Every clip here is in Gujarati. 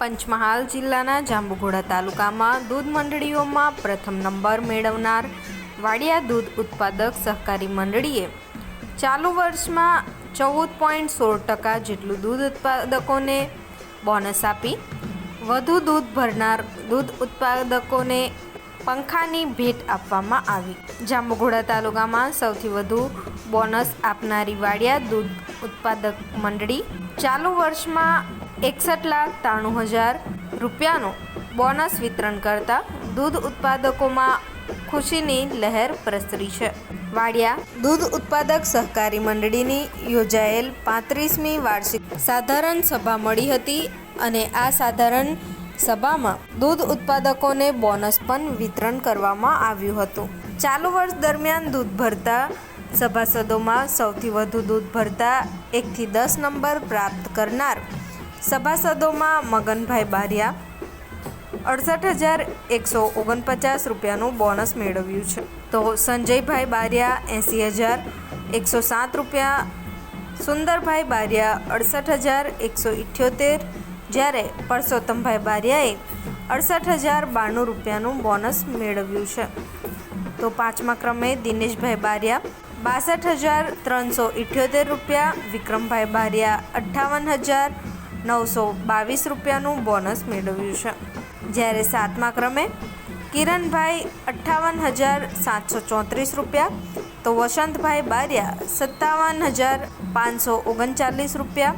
પંચમહાલ જિલ્લાના જાંબુઘોડા તાલુકામાં દૂધ મંડળીઓમાં પ્રથમ નંબર મેળવનાર વાડિયા દૂધ ઉત્પાદક સહકારી મંડળીએ ચાલુ વર્ષમાં ચૌદ પોઈન્ટ સોળ ટકા જેટલું દૂધ ઉત્પાદકોને બોનસ આપી, વધુ દૂધ ભરનાર દૂધ ઉત્પાદકોને પંખાની ભેટ આપવામાં આવી. જાંબુઘોડા તાલુકામાં સૌથી વધુ બોનસ આપનારી વાડિયા દૂધ ઉત્પાદક મંડળી ચાલુ વર્ષમાં એકસઠ લાખ ત્રાણું હજાર રૂપિયાનું બોનસ વિતરણ કરતા દૂધ ઉત્પાદકોમાં ખુશીની લહેર પ્રસરી છે. વાડિયા દૂધ ઉત્પાદક સહકારી મંડળીની યોજાયેલ પાંત્રીસમી વાર્ષિક સાધારણ સભા મળી હતી અને આ સાધારણ સભામાં દૂધ ઉત્પાદકોને બોનસ પણ વિતરણ કરવામાં આવ્યું હતું. ચાલુ વર્ષ દરમિયાન દૂધ ભરતા સભાસદોમાં સૌથી વધુ દૂધ ભરતા એકથી દસ નંબર પ્રાપ્ત કરનાર સભાસદોમાં મગનભાઈ બારિયા અડસઠ હજાર એકસો ઓગણપચાસ રૂપિયાનું બોનસ મેળવ્યું છે. તો સંજયભાઈ બારિયા એંસી હજાર એકસો સાત રૂપિયા, સુંદરભાઈ બારિયા અડસઠ હજાર એકસો ઇઠ્યોતેર, જ્યારે પરસોત્તમભાઈ બારિયાએ અડસઠ હજાર બાણું રૂપિયાનું બોનસ મેળવ્યું છે. તો પાંચમા ક્રમે દિનેશભાઈ બારિયા બાસઠ હજાર ત્રણસો ઇઠ્યોતેર રૂપિયા, વિક્રમભાઈ બારિયા અઠ્ઠાવન હજાર નવસો બાવીસ રૂપિયાનું બોનસ મેળવ્યું છે. જ્યારે સાતમા ક્રમે કિરણભાઈ અઠ્ઠાવન હજાર સાતસો ચોત્રીસ રૂપિયા, તો વસંતભાઈ બારિયા સત્તાવન હજાર પાંચસો ઓગણચાલીસ રૂપિયા,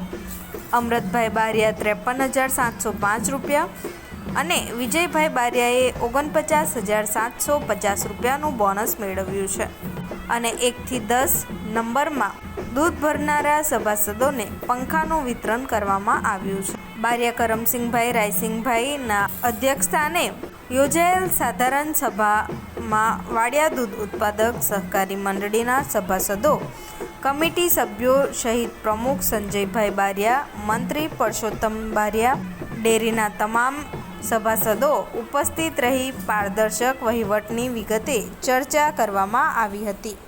અમૃતભાઈ બારિયા ત્રેપન હજાર સાતસો પાંચ રૂપિયા અને વિજયભાઈ બારિયાએ ઓગણપચાસ હજાર સાતસો પચાસ રૂપિયાનું બોનસ મેળવ્યું છે. અને એકથી દસ નંબરમાં દૂધ ભરનારા સભાસદોને પંખાનું વિતરણ કરવામાં આવ્યું છે. બારિયા કરમસિંહભાઈ, રાયસિંહભાઈના અધ્યક્ષસ્થાને યોજાયેલ સાધારણ સભામાં વાડિયા દૂધ ઉત્પાદક સહકારી મંડળીના સભાસદો, કમિટી સભ્યો સહિત પ્રમુખ સંજયભાઈ બારિયા, મંત્રી પરસોત્તમ બારિયા, ડેરીના તમામ સભાસદો ઉપસ્થિત રહી પારદર્શક વહીવટની વિગતે ચર્ચા કરવામાં આવી હતી.